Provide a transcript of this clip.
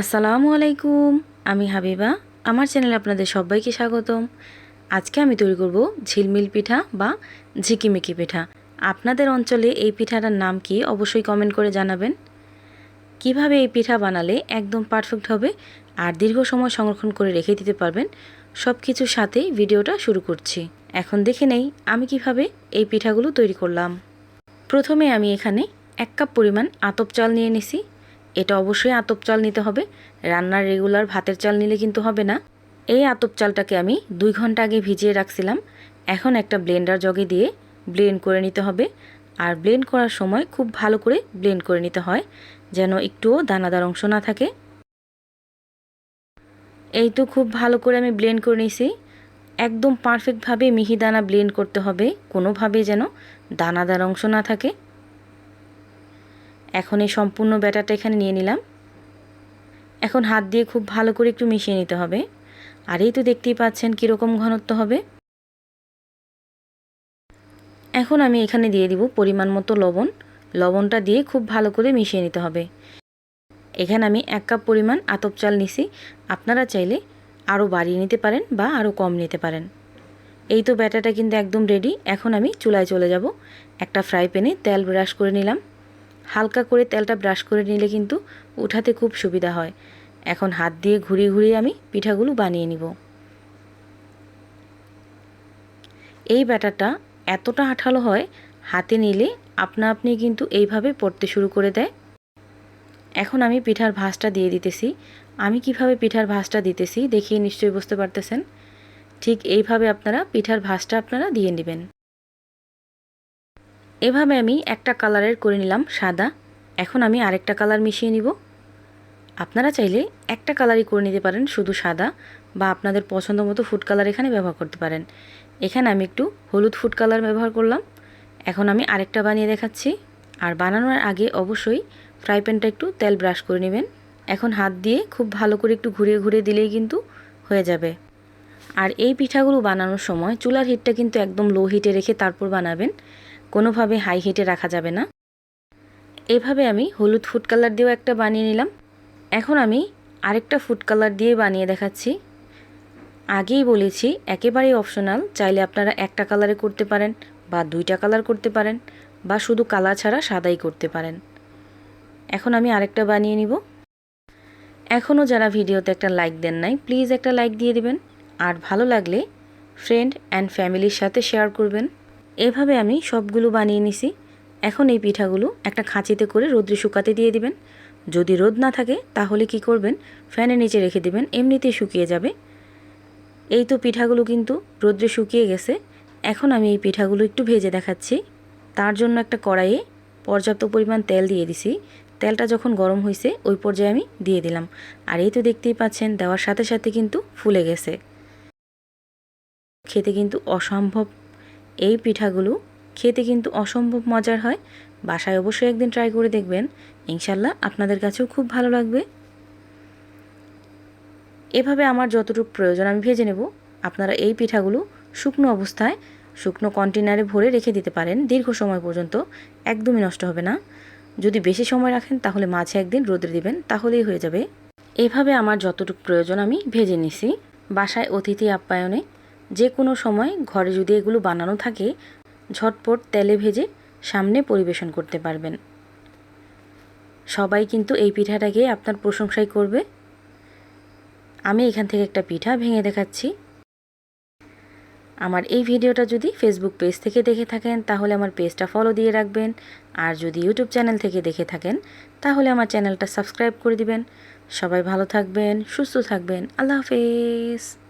আসসালামু আলাইকুম, আমি হাবিবা। আমার চ্যানেলে আপনাদের সবাইকে স্বাগতম। আজকে আমি তৈরি করব ঝিলমিল পিঠা বা ঝিকিমিকি পিঠা। আপনাদের অঞ্চলে এই পিঠাটার নাম কি অবশ্যই কমেন্ট করে জানাবেন। কীভাবে এই পিঠা বানালে একদম পারফেক্ট হবে আর দীর্ঘ সময় সংরক্ষণ করে রেখে দিতে পারবেন সব কিছুর সাথেই ভিডিওটা শুরু করছি। এখন দেখে নেই আমি কীভাবে এই পিঠাগুলো তৈরি করলাম। প্রথমে আমি এখানে এক কাপ পরিমাণ আতপ চাল নিয়ে নিছি। এটা অবশ্যই আতপ চাল নিতে হবে। রান্নার রেগুলার ভাতের চাল নিলে কিন্তু হবে না। এই আতপ চালটাকে আমি দুই ঘণ্টা আগে ভিজিয়ে রাখছিলাম। এখন একটা ব্লেন্ডার জগে দিয়ে ব্লেন্ড করে নিতে হবে। আর ব্লেন্ড করার সময় খুব ভালো করে ব্লেন্ড করে নিতে হয়, যেন একটুও দানাদার অংশ না থাকে। এই তো খুব ভালো করে আমি ব্লেন্ড করে নিয়েছি। একদম পারফেক্টভাবে মিহিদানা ব্লেন্ড করতে হবে। কোনোভাবেই যেন দানাদার অংশ না থাকে। এখন এই সম্পূর্ণ ব্যাটারটা এখানে নিয়ে নিলাম। এখন হাত দিয়ে খুব ভালো করে একটু মিশিয়ে নিতে হবে। আর এই তো দেখতেই পাচ্ছেন কীরকম ঘনত্ব হবে। এখন আমি এখানে দিয়ে দিব পরিমাণ মতো লবণ। লবণটা দিয়ে খুব ভালো করে মিশিয়ে নিতে হবে। এখানে আমি এক কাপ পরিমাণ আতপ চাল নিছি। আপনারা চাইলে আরও বাড়িয়ে নিতে পারেন বা আরও কম নিতে পারেন। এই তো ব্যাটাটা কিন্তু একদম রেডি এখন আমি চুলায় চলে যাব। একটা ফ্রাই প্যানে তেল ব্রাশ করে নিলাম। হালকা করে তেলটা ব্রাশ করে নিলে কিন্তু উঠাতে খুব সুবিধা হয়। এখন হাত দিয়ে ঘুরিয়ে ঘুরিয়ে আমি পিঠাগুলো বানিয়ে নিব। এই ব্যাটারটা এতটা আঠালো হয়, হাতে নিলে আপনা আপনি কিন্তু এইভাবে পড়তে শুরু করে দেয়। এখন আমি পিঠার ভাঁজটা দিয়ে দিতেছি। আমি কীভাবে পিঠার ভাঁজটা দিতেছি দেখিয়ে নিশ্চয়ই বুঝতে পারতেছেন। ঠিক এইভাবে আপনারা পিঠার ভাঁজটা আপনারা দিয়ে নেবেন। এভাবে আমি একটা কালারের করে নিলাম সাদা। এখন আমি আরেকটা কালার মিশিয়ে নিব। আপনারা চাইলে একটা কালারই করে নিতে পারেন শুধু সাদা বা আপনাদের পছন্দ মতো ফুড কালার এখানে ব্যবহার করতে পারেন। এখানে আমি একটু হলুদ ফুড কালার ব্যবহার করলাম। এখন আমি আরেকটা বানিয়ে দেখাচ্ছি। আর বানানোর আগে অবশ্যই ফ্রাই প্যানটা একটু তেল ব্রাশ করে নেবেন। এখন হাত দিয়ে খুব ভালো করে একটু ঘুরিয়ে ঘুরিয়ে দিলেই কিন্তু হয়ে যাবে। আর এই পিঠাগুলো বানানোর সময় চুলার হিটটা কিন্তু একদম লো হিটে রেখে তারপর বানাবেন। কোনোভাবে হাই হিটে রাখা যাবে না। এভাবে আমি হলুদ ফুড কালার দিয়েও একটা বানিয়ে নিলাম। এখন আমি আরেকটা ফুড কালার দিয়ে বানিয়ে দেখাচ্ছি। আগেই বলেছি, একেবারেই অপশনাল, চাইলে আপনারা একটা কালারে করতে পারেন বা দুইটা কালার করতে পারেন বা শুধু কালার ছাড়া সাদাই করতে পারেন। এখন আমি আরেকটা বানিয়ে নিব। এখনও যারা ভিডিওতে একটা লাইক দেন নাই, প্লিজ একটা লাইক দিয়ে দিবেন। আর ভালো লাগলে ফ্রেন্ড অ্যান্ড ফ্যামিলির সাথে শেয়ার করবেন। এভাবে আমি সবগুলো বানিয়ে নিছি। এখন এই পিঠাগুলো একটা খাঁচিতে করে রোদ্রে শুকাতে দিয়ে দিবেন। যদি রোদ না থাকে, তাহলে কি করবেন? ফ্যানের নিচে রেখে দিবেন, এমনিতেই শুকিয়ে যাবে। এই তো পিঠাগুলো কিন্তু রোদ্রে শুকিয়ে গেছে। এখন আমি এই পিঠাগুলো একটু ভেজে দেখাচ্ছি। তার জন্য একটা কড়াইয়ে পর্যাপ্ত পরিমাণ তেল দিয়ে দিছি। তেলটা যখন গরম হয়েছে ওই পর্যায়ে আমি দিয়ে দিলাম। আর এই তো দেখতেই পাচ্ছেন, দেওয়ার সাথে সাথে কিন্তু ফুলে গেছে। খেতে কিন্তু অসম্ভব এই পিঠাগুলো খেতে কিন্তু অসম্ভব মজার হয়। বাসায় অবশ্যই একদিন ট্রাই করে দেখবেন। ইনশাল্লাহ আপনাদের কাছেও খুব ভালো লাগবে। এভাবে আমার যতটুকু প্রয়োজন আমি ভেজে নেব। আপনারা এই পিঠাগুলো শুকনো অবস্থায় শুকনো কন্টেনারে ভরে রেখে দিতে পারেন। দীর্ঘ সময় পর্যন্ত একদমই নষ্ট হবে না। যদি বেশি সময় রাখেন তাহলে মাঝে একদিন রোদে দিবেন, তাহলেই হয়ে যাবে। এভাবে আমার যতটুকু প্রয়োজন আমি ভেজে নিছি। বাসায় অতিথি আপ্যায়নে যে কোনো সময় ঘরে যদি এগুলো বানানো থাকে, ঝটপট তেলে ভেজে সামনে পরিবেশন করতে পারবেন। সবাই কিন্তু এই পিঠাটাকে আপনার প্রশংসাই করবে। আমি এখান থেকে একটা পিঠা ভেঙে দেখাচ্ছি। আমার এই ভিডিওটা যদি ফেসবুক পেজ থেকে দেখে থাকেন, তাহলে আমার পেজটা ফলো দিয়ে রাখবেন। আর যদি ইউটিউব চ্যানেল থেকে দেখে থাকেন, তাহলে আমার চ্যানেলটা সাবস্ক্রাইব করে দিবেন। সবাই ভালো থাকবেন, সুস্থ থাকবেন। আল্লাহ হাফেজ।